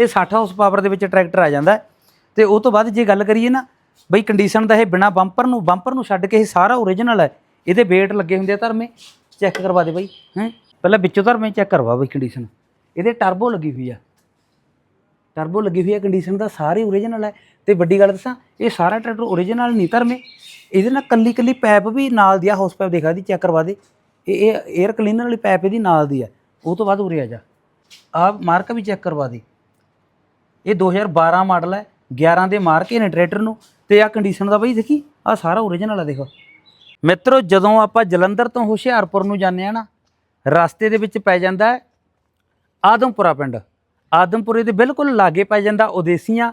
ਇਹ 60 horse power ਦੇ ਵਿੱਚ ਟਰੈਕਟਰ ਆ ਜਾਂਦਾ ਹੈ। ਤੇ ਉਹ ਤੋਂ ਬਾਅਦ ਜੇ ਗੱਲ ਕਰੀਏ ਨਾ, ਬਈ ਕੰਡੀਸ਼ਨ ਦਾ ਇਹ ਬਿਨਾ ਬੰਪਰ ਨੂੰ ਬੰਪਰ ਨੂੰ ਛੱਡ ਕੇ ਇਹ ਸਾਰਾ ਓਰੀਜਨਲ ਹੈ। ਇਹਦੇ ਵੇਟ ਲੱਗੇ ਹੁੰਦੇ ਆ ਧਰਮੇ। ਚੈੱਕ ਕਰਵਾ ਦੇ ਬਈ, ਹੈ। ਪਹਿਲਾਂ ਵਿੱਚੋਂ ਧਰਮੇ ਚੈੱਕ ਕਰਵਾ ਬਈ ਕੰਡੀਸ਼ਨ ਇਹਦੇ ਟਰਬੋ ਲੱਗੀ ਹੋਈ ਆ। ਟਰਬੋ ਲੱਗੀ ਹੋਈ ਹੈ ਕੰਡੀਸ਼ਨ ਦਾ, ਸਾਰੇ ਓਰੀਜਨਲ ਹੈ। ਤੇ ਵੱਡੀ ਗੱਲ ਦੱਸਾਂ, ਇਹ ਸਾਰਾ ਟਰੈਕਟਰ ਓਰੀਜਨਲ ਨਹੀਂ ਧਰਮੇ। ਇਹਦੇ ਨਾਲ ਕੱਲੀ ਕੱਲੀ ਪਾਈਪ ਵੀ ਨਾਲ ਦੀ ਆ ਹਾਊਸ ਪਾਈਪ ਦੇਖਾ ਦੀ ਚੈੱਕ ਕਰਵਾ ਦੇ। ਇਹ ਇਹ 에ਅਰ ਕਲੀਨਰ ਵਾਲੀ ਪਾਈਪ ਇਹਦੀ ਨਾਲ ਦੀ ਹੈ ਉਹ ਤੋਂ ਬਾਅਦ ਉਰੇ ਆ ਜਾ। ਆ ਮਾਰਕ ਵੀ ਚੈੱਕ ਕਰਵਾ ਦੇ। ਇਹ 2012 ਮਾਡਲ ਹੈ 11 ਦੇ ਮਾਰ ਕੇ ਨੇ ਟਰੈਕਟਰ ਨੂੰ ਤੇ ਆ ਕੰਡੀਸ਼ਨ ਦਾ ਬਈ ਦੇਖੀ ਆ ਸਾਰਾ ਓਰੀਜਨਲ ਆ ਦੇਖੋ। ਮਿੱਤਰੋ, ਜਦੋਂ ਆਪਾਂ ਜਲੰਧਰ ਤੋਂ ਹੁਸ਼ਿਆਰਪੁਰ ਨੂੰ ਜਾਂਦੇ ਆ ਨਾ, ਰਸਤੇ ਦੇ ਵਿੱਚ ਪੈ ਜਾਂਦਾ ਹੈ ਆਦਮਪੁਰਾ ਪਿੰਡ। ਆਦਮਪੁਰੇ ਦੇ ਬਿਲਕੁਲ ਲਾਗੇ ਪੈ ਜਾਂਦਾ ਉਦੇਸੀਆਂ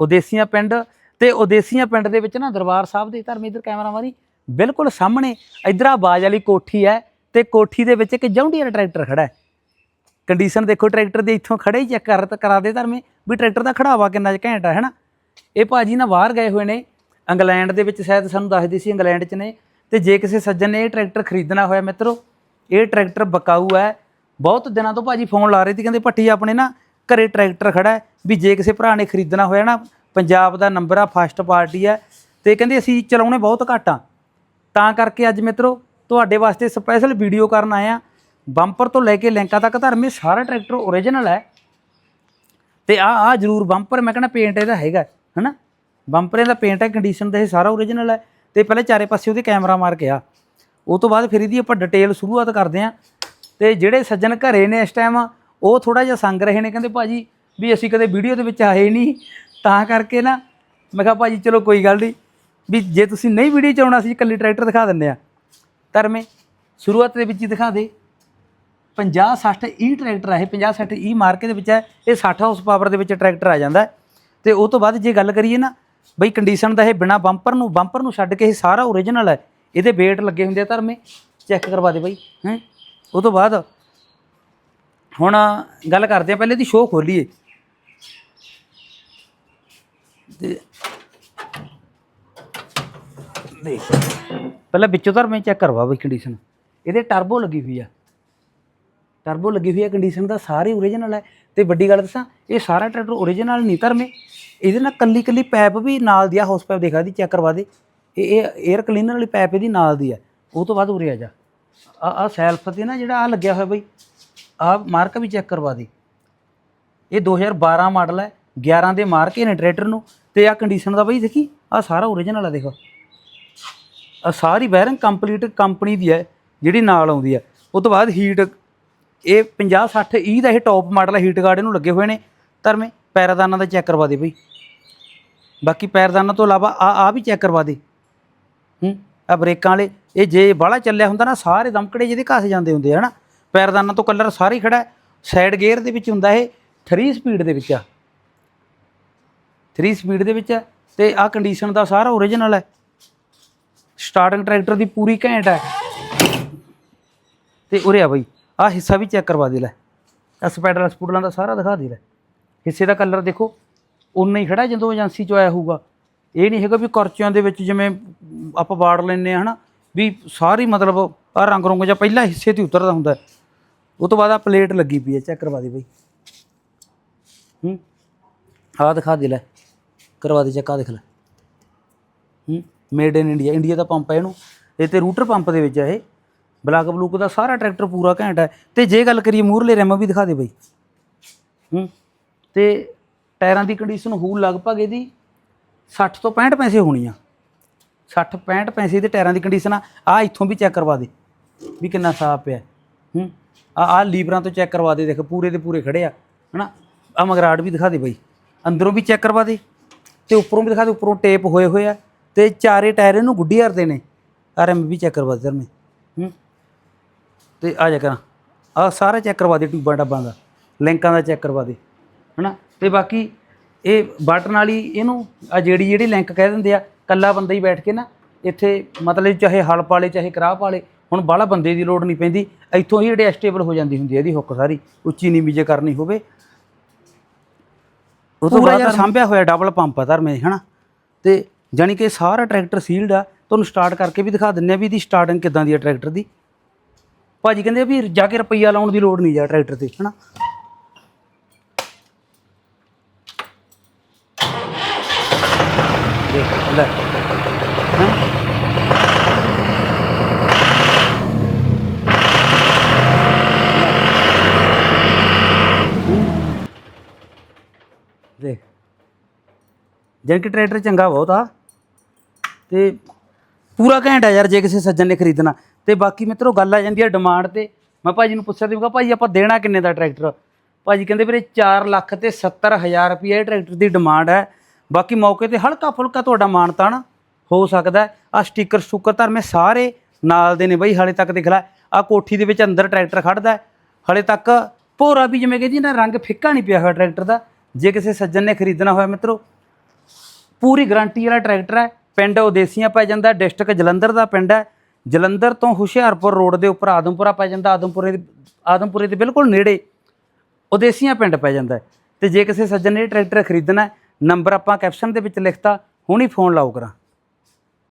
ਉਦੇਸੀਆਂ ਪਿੰਡ ਤੇ ਉਦੇਸੀਆਂ ਪਿੰਡ ਦੇ ਵਿੱਚ ਨਾ ਦਰਬਾਰ ਸਾਹਿਬ ਦੇ ਧਰਮ ਇਧਰ ਕੈਮਰਾ ਮਾਰੀ ਬਿਲਕੁਲ ਸਾਹਮਣੇ ਇਧਰ ਆ ਬਾਜ ਵਾਲੀ ਕੋਠੀ ਹੈ ਤੇ ਕੋਠੀ ਦੇ ਵਿੱਚ ਇੱਕ ਜੌਂਡੀਅਰ ਟਰੈਕਟਰ ਖੜਾ ਹੈ। ਕੰਡੀਸ਼ਨ ਦੇਖੋ ਟਰੈਕਟਰ ਦੇ ਇੱਥੋਂ ਖੜੇ ਹੀ ਚੈੱਕ ਕਰ, ਕਰਾ ਦੇ ਧਰਮੇ ਵੀ ਟਰੈਕਟਰ ਦਾ ਖੜਾਵਾ ਕਿੰਨਾ ਘੈਂਟ ਹੈ ਹਨਾ ਇਹ ਭਾਜੀ ਨਾ ਬਾਹਰ ਗਏ ਹੋਏ ਨੇ, ਇੰਗਲੈਂਡ ਦੇ ਵਿੱਚ ਸ਼ਾਇਦ ਸਾਨੂੰ ਦੱਸਦੇ ਸੀ ਇੰਗਲੈਂਡ 'ਚ ਨੇ, ਤੇ ਜੇ ਕਿਸੇ ਸੱਜਣ ਨੇ ਇਹ ਟਰੈਕਟਰ ਖਰੀਦਣਾ ਹੋਇਆ ਮਿੱਤਰੋ, ਇਹ ਟਰੈਕਟਰ ਬਕਾਊ ਹੈ। ਬਹੁਤ ਦਿਨਾਂ ਤੋਂ ਭਾਜੀ ਫੋਨ ਲਾ ਰਹੇ ਸੀ, ਕਹਿੰਦੇ ਭੱਟੀ ਆਪਣੇ ਨਾ ਘਰੇ ਟਰੈਕਟਰ ਖੜਾ ਵੀ ਜੇ ਕਿਸੇ ਭਰਾ ਨੇ ਖਰੀਦਣਾ ਹੋਇਆ ਨਾ, ਪੰਜਾਬ ਦਾ ਨੰਬਰ ਆ ਫਸਟ ਪਾਰਟੀ ਆ ਤੇ ਕਹਿੰਦੇ ਅਸੀਂ ਚਲਾਉਣੇ ਬਹੁਤ ਘੱਟ ਆ। ਤਾਂ ਕਰਕੇ ਅੱਜ ਮਿੱਤਰੋ, ਤੁਹਾਡੇ ਵਾਸਤੇ ਸਪੈਸ਼ਲ ਵੀਡੀਓ ਕਰਨ ਆਏ ਆ। ਬੰਪਰ ਤੋਂ ਲੈ ਕੇ ਲਿੰਕਾਂ ਤੱਕ ਧਰਮੇ ਸਾਰਾ ਟਰੈਕਟਰ ਓਰੀਜਨਲ ਹੈ। ਤੇ ਆ ਆ ਜਰੂਰ ਬੰਪਰ, ਮੈਂ ਕਹਿੰਦਾ ਪੇਂਟ ਇਹਦਾ ਹੈਗਾ ਹਨਾ? ਬੰਪਰ ਇਹਦਾ ਪੇਂਟ ਹੈ ਕੰਡੀਸ਼ਨ ਦਾ ਇਹ ਸਾਰਾ ਓਰੀਜਨਲ ਹੈ। ਤੇ ਪਹਿਲੇ ਚਾਰੇ ਪਾਸੇ ਉਹਦੇ ਕੈਮਰਾ ਮਾਰ ਕੇ ਆ। ਉਹ ਤੋਂ ਬਾਅਦ ਫਿਰ ਇਹਦੀ ਆਪਾਂ ਡਿਟੇਲ ਸ਼ੁਰੂਆਤ ਕਰਦੇ ਆ ਤੇ ਜਿਹੜੇ ਸੱਜਣ ਘਰੇ ਨੇ ਇਸ ਟਾਈਮ ਉਹ ਥੋੜਾ ਜਿਹਾ ਸੰਗ ਰਹੇ ਨੇ, ਕਹਿੰਦੇ ਭਾਜੀ ਵੀ ਅਸੀਂ ਕਦੇ ਵੀਡੀਓ ਦੇ ਵਿੱਚ ਆਏ ਨਹੀਂ। ਤਾਂ ਕਰਕੇ ਨਾ, ਮੈਂ ਕਿਹਾ ਭਾਜੀ ਚਲੋ ਕੋਈ ਗੱਲ ਨਹੀਂ, ਵੀ ਜੇ ਤੁਸੀਂ ਨਹੀਂ ਵੀਡੀਓ ਚ ਆਉਣਾ ਸੀ ਇਕੱਲੀ ਟਰੈਕਟਰ ਦਿਖਾ ਦਿੰਦੇ ਆ ਧਰਮੇ, ਸ਼ੁਰੂਆਤ ਦੇ ਵਿੱਚ ਹੀ ਦਿਖਾ ਦੇ। 50 60 ਈ ਟਰੈਕਟਰ ਹੈ ਇਹ 50 60 ਈ ਮਾਰਕੇ ਦੇ ਵਿੱਚ ਹੈ ਇਹ 60 ਹਾਰਸ ਪਾਵਰ ਦੇ ਵਿੱਚ ਟਰੈਕਟਰ ਆ ਜਾਂਦਾ। ਹੈ ਤੇ ਉਹ ਤੋਂ ਬਾਅਦ ਜੇ ਗੱਲ ਕਰੀਏ ਨਾ, ਬਈ ਕੰਡੀਸ਼ਨ ਦਾ ਇਹ ਬਿਨਾ ਬੰਪਰ ਨੂੰ ਬੰਪਰ ਨੂੰ ਛੱਡ ਕੇ ਇਹ ਸਾਰਾ ਓਰੀਜਨਲ ਹੈ ਇਹਦੇ ਵੇਟ ਲੱਗੇ ਹੁੰਦੇ ਆ ਧਰਮੇ ਚੈੱਕ ਕਰਵਾ ਦੇ ਬਈ, ਹੈ। ਉਹ ਤੋਂ ਬਾਅਦ ਹੁਣ ਗੱਲ ਕਰਦੇ ਆ, ਪਹਿਲੇ ਦੀ ਸ਼ੋਅ ਖੋਲੀਏ। ਤੇ ਦੇਖ, ਪਹਿਲਾਂ ਵਿੱਚੋਂ ਧਰਮੇ ਚੈੱਕ ਕਰਵਾ ਬਈ ਕੰਡੀਸ਼ਨ ਇਹਦੇ ਟਰਬੋ ਲੱਗੀ ਹੋਈ ਆ। ਟਰਬੋ ਲੱਗੀ ਹੋਈ ਹੈ ਕੰਡੀਸ਼ਨ ਦਾ ਸਾਰੇ ਓਰੀਜਨਲ ਹੈ। ਤੇ ਵੱਡੀ ਗੱਲ ਦੱਸਾਂ, ਇਹ ਸਾਰਾ ਟਰੈਕਟਰ ਓਰੀਜਨਲ ਨਹੀਂ ਧਰਮੇ ਇਹਦੇ ਨਾਲ ਕੱਲੀ ਕੱਲੀ ਪਾਈਪ ਵੀ ਨਾਲ ਦੀ ਆ ਹਾਊਸ ਪਾਈਪ ਦੇਖਾ ਦੀ ਚੈੱਕ ਕਰਵਾ ਦੇ। ਇਹ ਇਹ 에ਅਰ ਕਲੀਨਰ ਵਾਲੀ ਪਾਈਪ ਇਹਦੀ ਨਾਲ ਦੀ ਹੈ ਉਹ ਤੋਂ ਬਾਅਦ ਉਰੇ ਆ ਜਾ। ਆ ਆ ਸੈਲਫ ਤੇ ਨਾ ਜਿਹੜਾ ਆ ਲੱਗਿਆ ਹੋਇਆ ਬਈ, ਆ ਮਾਰਕ ਵੀ ਚੈੱਕ ਕਰਵਾ ਦੇ। ਇਹ 2012 ਮਾਡਲ ਹੈ 11 ਦੇ ਮਾਰਕ ਨੇ ਟਰੈਕਟਰ ਨੂੰ। ਤੇ ਆ ਕੰਡੀਸ਼ਨ ਦਾ ਬਈ ਦੇਖੀ, ਆ ਸਾਰਾ ਓਰੀਜਨਲ ਆ ਦੇਖੋ। ਆ ਸਾਰੀ ਵਾਇਰਿੰਗ ਕੰਪਲੀਟ ਕੰਪਨੀ ਦੀ ਹੈ, ਜਿਹੜੀ ਨਾਲ ਆਉਂਦੀ ਹੈ ਉਹ ਤੋਂ ਬਾਅਦ ਹੀਟ ਇਹ 50 60 ਈ ਦਾ ਇਹ ਟੌਪ ਮਾਡਲ ਹੈ ਹੀਟ ਗਾਰਡ ਇਹਨੂੰ ਲੱਗੇ ਹੋਏ ਨੇ। ਧਰਮੇ ਪੈਰਾਦਾਨਾਂ ਦਾ ਚੈੱਕ ਕਰਵਾ ਦੇ ਬਈ। ਬਾਕੀ ਪੈਰਦਾਨਾਂ ਤੋਂ ਇਲਾਵਾ ਆ ਆ ਵੀ ਚੈੱਕ ਕਰਵਾ ਦੇ। ਹੂੰ ਆ ਬ੍ਰੇਕਾਂ ਵਾਲੇ, ਇਹ ਜੇ ਬਾਹਲਾ ਚੱਲਿਆ ਹੁੰਦਾ ਨਾ, ਸਾਰੇ ਦਮਕੜੇ ਜਿਹਦੇ ਘਸ ਜਾਂਦੇ ਹੁੰਦੇ ਆ, ਹਨਾ? ਪੈਰਦਾਨਾਂ ਤੋਂ ਕਲਰ ਸਾਰੇ ਹੀ ਖੜਾ ਸਾਈਡ ਗੇਅਰ ਦੇ ਵਿੱਚ ਹੁੰਦਾ ਇਹ 3 ਸਪੀਡ ਦੇ ਵਿੱਚ ਆ। 3 ਸਪੀਡ ਦੇ ਵਿੱਚ ਹੈ ਤੇ ਆ ਕੰਡੀਸ਼ਨ ਦਾ ਸਾਰਾ ਓਰੀਜਨਲ ਹੈ। ਸਟਾਰਟਿੰਗ ਟਰੈਕਟਰ ਦੀ ਪੂਰੀ ਘੈਂਟ ਹੈ। ਤੇ ਉਰੇ ਆ ਬਈ। ਆ ਹਿੱਸਾ ਵੀ ਚੈੱਕ ਕਰਵਾ ਦੇ ਲੈ। ਆ ਸਪੈਡਰ ਸਪੂਡਲਾਂ ਦਾ ਸਾਰਾ ਦਿਖਾ ਦੇ ਲੈ। ਹਿੱਸੇ ਦਾ ਕਲਰ ਦੇਖੋ ਉਨਾ ਹੀ ਖੜਾ ਜਦੋਂ ਏਜੰਸੀ ਚੋਂ ਆਇਆ ਹੋਊਗਾ। ਇਹ ਨਹੀਂ ਹੈਗਾ ਵੀ ਕਰਚਿਆਂ ਦੇ ਵਿੱਚ ਜਿਵੇਂ ਆਪਾਂ ਬਾੜ ਲੈਂਦੇ ਆ ਹਨਾ, ਵੀ ਸਾਰੀ ਮਤਲਬ ਆ ਰੰਗ ਰੰਗ ਜਾਂ ਪਹਿਲਾ ਹਿੱਸੇ ਤੇ ਉਤਰਦਾ ਹੁੰਦਾ। ਉਹ ਤੋਂ ਬਾਅਦ ਆ ਪਲੇਟ ਲੱਗੀ ਪਈ ਹੈ, ਚੈੱਕ ਕਰਵਾ ਦੇ ਬਈ। ਹੂੰ ਆ ਦਿਖਾ ਦੇ ਲੈ, ਕਰਵਾ ਦੇ ਚੈੱਕ ਆ ਦੇਖ ਲੈ। ਹੂੰ ਮੇਡ ਇਨ ਇੰਡੀਆ ਇੰਡੀਆ ਦਾ ਪੰਪ ਹੈ ਇਹਨੂੰ। ਇਹ ਤੇ ਰੂਟਰ ਪੰਪ ਦੇ ਵਿੱਚ ਹੈ ਇਹ। ਬਲਾਕ ਬਲੂਕ ਦਾ ਸਾਰਾ ਟਰੈਕਟਰ ਪੂਰਾ ਘੈਂਟ ਹੈ। ਤੇ ਜੇ ਗੱਲ ਕਰੀਏ ਮੂਰਲੇ ਰਿਮ ਵੀ ਦਿਖਾ ਦੇ ਬਈ। ਹੂੰ। ਤੇ ਟਾਇਰਾਂ ਦੀ ਕੰਡੀਸ਼ਨ ਹੋਊ ਲਗਭਗ ਇਹਦੀ 60 ਤੋਂ 65 ਪੈਸੇ ਹੋਣੀ ਆ। 60 65 ਪੈਸੇ ਦੇ ਟਾਇਰਾਂ ਦੀ ਕੰਡੀਸ਼ਨ ਆ। ਆ ਇੱਥੋਂ ਵੀ ਚੈੱਕ ਕਰਵਾ ਦੇ ਵੀ ਕਿੰਨਾ ਸਾਫ਼ ਪਿਆ। ਹੂੰ। ਆ ਆ ਲੀਵਰਾਂ ਤੋਂ ਚੈੱਕ ਕਰਵਾ ਦੇ, ਦੇਖ ਪੂਰੇ ਦੇ ਪੂਰੇ ਖੜੇ ਆ, ਹਨਾ? ਆ ਮਗਰਾੜ ਵੀ ਦਿਖਾ ਦੇ ਬਾਈ। ਅੰਦਰੋਂ ਵੀ ਚੈੱਕ ਕਰਵਾ ਦੇ ਤੇ ਉੱਪਰੋਂ ਵੀ ਦਿਖਾ ਦੇ, ਉੱਪਰੋਂ ਟੇਪ ਹੋਏ ਹੋਏ ਆ। ਤੇ ਚਾਰੇ ਟਾਇਰ ਇਹਨੂੰ ਗੁੱਡੀ ਹਰਦੇ ਨੇ। ਆਰਐਮ ਵੀ ਚੈੱਕ ਕਰਵਾ ਦੇ ਧਰਮੇ ਹੂੰ। ਤੇ ਆ ਜਾ ਕਰਾਂ। ਆ ਸਾਰਾ ਚੈੱਕ ਕਰਵਾ ਦੇ ਟਿਊਬਾਂ ਡੱਬਾਂ ਦਾ। ਲਿੰਕਾਂ ਦਾ ਚੈੱਕ ਕਰਵਾ ਦੇ। ਹਨਾ? ਤੇ ਬਾਕੀ ਇਹ ਬਟਨ ਵਾਲੀ ਇਹਨੂੰ ਆ ਜਿਹੜੀ ਜਿਹੜੀ ਲਿੰਕ ਕਹਿ ਦਿੰਦੇ ਆ ਕੱਲਾ ਬੰਦਾ ਹੀ ਬੈਠ ਕੇ ਨਾ ਇੱਥੇ ਮਤਲਬ ਚਾਹੇ ਹਲ ਪਾਲੇ ਚਾਹੇ ਕਰਾਹ ਪਾਲੇ ਹੁਣ ਬਾਹਲਾ ਬੰਦੇ ਦੀ ਲੋੜ ਨਹੀਂ ਪੈਂਦੀ। ਇੱਥੋਂ ਹੀ ਜਿਹੜੇ ਸਟੇਬਲ ਹੋ ਜਾਂਦੀ ਹੁੰਦੀ ਹੈ ਇਹਦੀ ਹੁੱਕ ਸਾਰੀ। ਉੱਚੀ ਨੀਵੀਂ ਜੇ ਕਰਨੀ ਹੋਵੇ। ਉਹ ਤੋਂ ਬਾਅਦ ਸਾਂਭਿਆ ਹੋਇਆ ਡਬਲ ਪੰਪ ਆ ਧਰਮੇ ਹਨਾ? ਤੇ ਜਾਨੀ ਕਿ ਸਾਰਾ ਟਰੈਕਟਰ ਸੀਲਡ ਆ। ਤੁਹਾਨੂੰ ਸਟਾਰਟ ਕਰਕੇ ਵੀ ਦਿਖਾ ਦਿੰਨੇ ਆ ਵੀ ਇਹਦੀ ਸਟਾਰਟਿੰਗ ਕਿੱਦਾਂ ਦੀ ਆ ਟਰੈਕਟਰ ਦੀ। ਭਾਜੀ ਕਹਿੰਦੇ ਵੀ ਜਾ ਕੇ ਰੁਪਈਆ ਲਾਉਣ ਦੀ ਲੋੜ ਨਹੀਂ ਜਾ ਟਰੈਕਟਰ ਤੇ, ਹਨਾ? ਦੇਖ, ਲੈ। ਟਰੈਕਟਰ ਚੰਗਾ ਬਹੁਤ ਆ। ਤੇ ਪੂਰਾ ਘੈਂਟ ਆ ਯਾਰ ਜੇ ਕਿਸੇ ਸੱਜਣ ਨੇ ਖਰੀਦਣਾ। ਤੇ ਬਾਕੀ ਮਿੱਤਰੋ, ਗੱਲ ਆ ਜਾਂਦੀ ਆ ਡਿਮਾਂਡ ਤੇ। ਮੈਂ ਭਾਜੀ ਨੂੰ ਪੁੱਛਿਆ ਤੇ ਮੈਂ ਕਿਹਾ ਭਾਜੀ ਆਪਾਂ ਦੇਣਾ ਕਿੰਨੇ ਦਾ ਟਰੈਕਟਰ ਭਾਜੀ ਕਹਿੰਦੇ ਵੀਰੇ 4 ਲੱਖ ਤੇ 70000 ਰੁਪਏ ਇਹ ਟਰੈਕਟਰ ਦੀ ਡਿਮਾਂਡ ਹੈ। ਬਾਕੀ ਮੌਕੇ ਤੇ ਹਲਕਾ ਫੁਲਕਾ ਤੁਹਾਡਾ ਮਾਨਤਾਨ ਹੋ ਸਕਦਾ ਆ ਸਟicker ਸਟੁੱਕਰ ਧਰਮੇ ਸਾਰੇ ਨਾਲ ਦੇ ਨੇ ਬਈ, ਹਾਲੇ ਤੱਕ ਦੇਖ ਲੈ। ਆ ਕੋਠੀ ਦੇ ਵਿੱਚ ਅੰਦਰ ਟਰੈਕਟਰ ਖੜਦਾ ਹੈ। ਹਾਲੇ ਤੱਕ ਭੋਰਾ ਵੀ ਜਿਵੇਂ ਕਹਿੰਦੀ ਨਾ, ਰੰਗ ਫਿੱਕਾ ਨਹੀਂ ਪਿਆ ਹੋਇਆ ਟਰੈਕਟਰ ਦਾ। ਜੇ ਕਿਸੇ ਸੱਜਣ ਨੇ ਖਰੀਦਣਾ ਹੋਇਆ ਮਿੱਤਰੋ, ਪੂਰੀ ਗਾਰੰਟੀ ਵਾਲਾ ਟਰੈਕਟਰ ਹੈ। ਪਿੰਡ ਉਦੇਸੀਆਂ ਪੈ ਜਾਂਦਾ, ਡਿਸਟ੍ਰਿਕਟ ਜਲੰਧਰ ਦਾ ਪਿੰਡ ਹੈ ਜਲੰਧਰ ਤੋਂ ਹੁਸ਼ਿਆਰਪੁਰ ਰੋਡ ਦੇ ਉੱਪਰ ਆਦਮਪੁਰਾ ਪੈ ਜਾਂਦਾ, ਆਦਮਪੁਰੇ ਆਦਮਪੁਰੇ ਦੇ ਬਿਲਕੁਲ ਨੇੜੇ ਉਦੇਸੀਆਂ ਪਿੰਡ ਪੈ ਜਾਂਦਾ ਹੈ। ਤੇ ਜੇ ਕਿਸੇ ਸੱਜਣ ਨੇ ਟਰੈਕਟਰ ਖਰੀਦਣਾ ਨੰਬਰ ਆਪਾਂ ਕੈਪਸ਼ਨ ਦੇ ਵਿੱਚ ਲਿਖਤਾ, ਹੁਣੀ ਫੋਨ ਲਾਓ ਕਰਾਂ